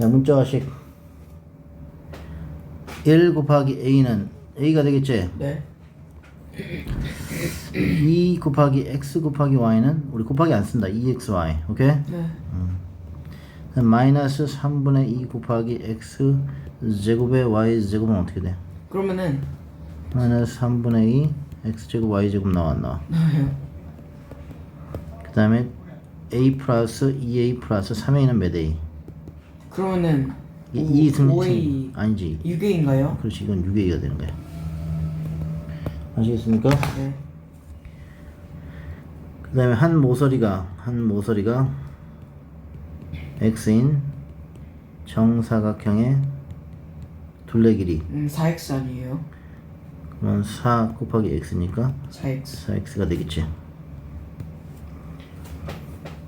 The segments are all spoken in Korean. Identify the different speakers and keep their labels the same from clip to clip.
Speaker 1: 자, 문자식 1 곱하기 a는 a가 되겠지?
Speaker 2: 네.
Speaker 1: 2 곱하기 x 곱하기 y는 우리 곱하기 안 쓴다. 2xy. 오케이?
Speaker 2: 네.
Speaker 1: 그럼 마이너스 3분의 2 곱하기 x 제곱의 y 제곱은 어떻게 돼?
Speaker 2: 그러면은
Speaker 1: 마이너스 3분의 2 x 제곱 y 제곱 나와 안 나와?
Speaker 2: 나요.
Speaker 1: 그 다음에 a 플러스 2a 플러스 3a는 몇 a?
Speaker 2: 그러면은
Speaker 1: 이, 이 승리
Speaker 2: 5A
Speaker 1: 아니지
Speaker 2: 6A인가요?
Speaker 1: 그렇지 이건 6a가 되는 거야 아시겠습니까?
Speaker 2: 네.
Speaker 1: 그 다음에 한 모서리가 한 모서리가 x인 정사각형의 둘레 길이
Speaker 2: 음, 4X 아니에요?
Speaker 1: 그러면 4 곱하기 x니까
Speaker 2: 4X.
Speaker 1: 4x가 되겠지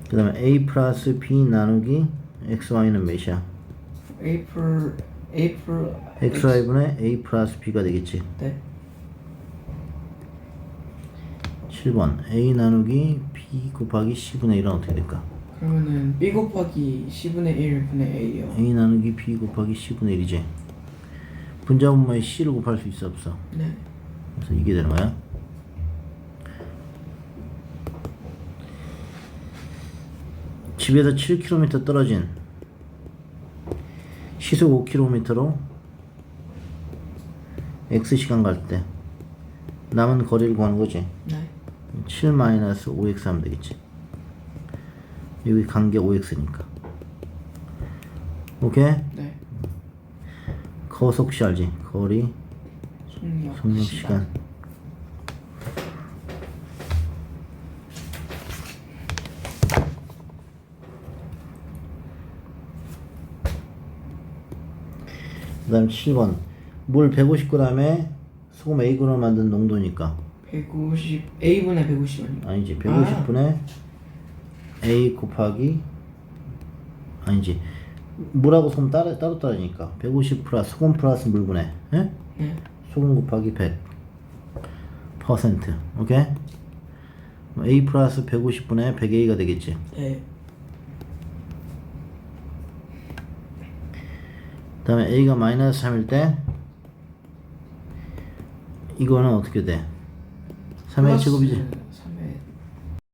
Speaker 1: 그 다음에 a 플러스 b 나누기 xy는 몇이야?
Speaker 2: A 플 A 플
Speaker 1: xy분의 a 플러스 b가 되겠지
Speaker 2: 네.
Speaker 1: 7번 a 나누기 b 곱하기 c분의 1은 어떻게 될까?
Speaker 2: 그러면은 B 곱하기 C분의 1분의 A요.
Speaker 1: a 나누기 b 곱하기 c분의 1이지 분자분모에 c를 곱할 수 있어 없어?
Speaker 2: 네.
Speaker 1: 그래서 이게 되는 거야 집에서 7km 떨어진 시속 5km로 x시간 갈 때 남은 거리를 구하는 거지
Speaker 2: 네.
Speaker 1: 7 마이너스 5x 하면 되겠지 여기 관계 5x니까 오케이?
Speaker 2: 네.
Speaker 1: 거속시 알지? 거리
Speaker 2: 속력
Speaker 1: 속력 시간 그 다음 7번 물 150g에 소금 A그램 만든 농도니까
Speaker 2: 150 A분의 150 아니에요?
Speaker 1: 아니지 150분의 A 곱하기 아니지 물하고 소금 따로 따로 따르니까 150 플러스 소금 플러스 물분의 예?
Speaker 2: 네.
Speaker 1: 소금 곱하기 100 퍼센트 오케이? A 플러스 150분의 100A가 되겠지
Speaker 2: 네.
Speaker 1: 그 다음에 A가 마이너스 3일 때 이거는 어떻게 돼? 3의
Speaker 2: 플러스-
Speaker 1: 제곱이지